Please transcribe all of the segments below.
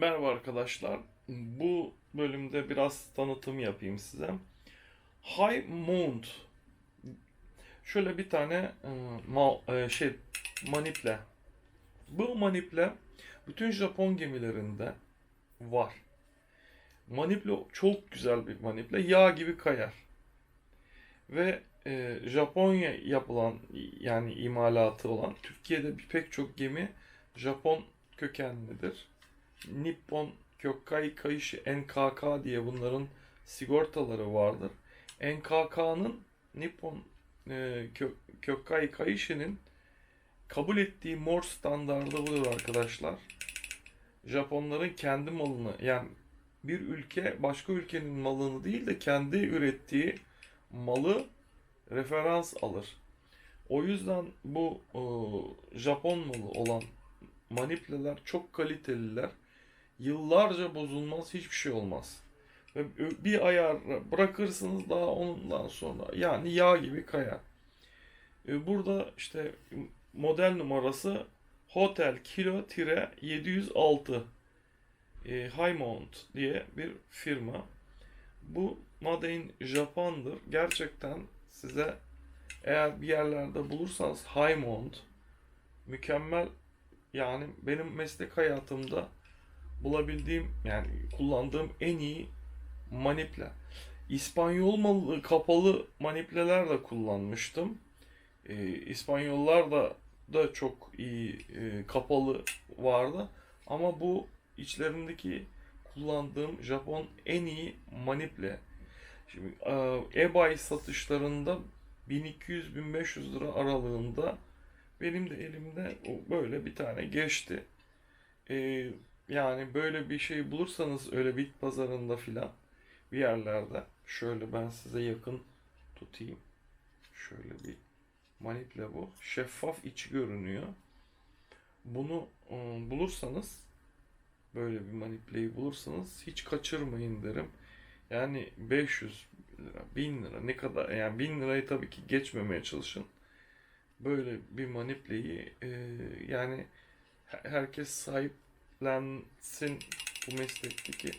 Merhaba arkadaşlar. Bu bölümde biraz tanıtım yapayım size. High Mount. Şöyle bir tane e, e, şey maniple. Bu maniple bütün Japon gemilerinde var. Maniple çok güzel bir maniple. Yağ gibi kayar. Ve e, Japonya yapılan yani imalatı olan Türkiye'de pek çok gemi Japon kökenlidir. Nippon Kyokai Kaishi NKK diye bunların sigortaları vardır. NKK'nın Nippon e, Kyo- Kyokai Kaishi'nin kabul ettiği mor standardı budur arkadaşlar. Japonların kendi malını yani bir ülke başka ülkenin malını değil de kendi ürettiği malı referans alır. O yüzden bu e, Japon malı olan manipleler çok kaliteliler. Yıllarca bozulmaz, hiçbir şey olmaz. Ve bir ayar bırakırsınız daha ondan sonra yani yağ gibi kayar. E, Burada işte model numarası Hotel Kilo 706 e, High Mount diye bir firma. Bu Made in Japan'dır. Gerçekten size eğer bir yerlerde bulursanız High Mount mükemmel yani benim meslek hayatımda bulabildiğim yani kullandığım en iyi maniple. İspanyol malı kapalı manipleler de kullanmıştım. Ee, İspanyollar da da çok iyi e, kapalı vardı. Ama bu içlerindeki kullandığım Japon en iyi maniple. Şimdi e, eBay satışlarında 1200-1500 lira aralığında benim de elimde böyle bir tane geçti. Ee, yani böyle bir şey bulursanız öyle bit pazarında filan bir yerlerde şöyle ben size yakın tutayım. Şöyle bir maniple bu. Şeffaf içi görünüyor. Bunu e, bulursanız böyle bir manipleyi bulursanız hiç kaçırmayın derim. Yani 500 lira, 1000 lira ne kadar yani 1000 lirayı tabii ki geçmemeye çalışın böyle bir manipleyi e, yani he- herkes sahiplensin bu meslekteki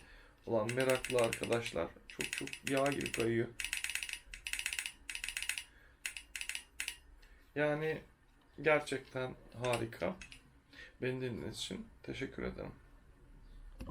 olan meraklı arkadaşlar. Çok çok yağ gibi kayıyor. Yani gerçekten harika. Beni dinlediğiniz için teşekkür ederim.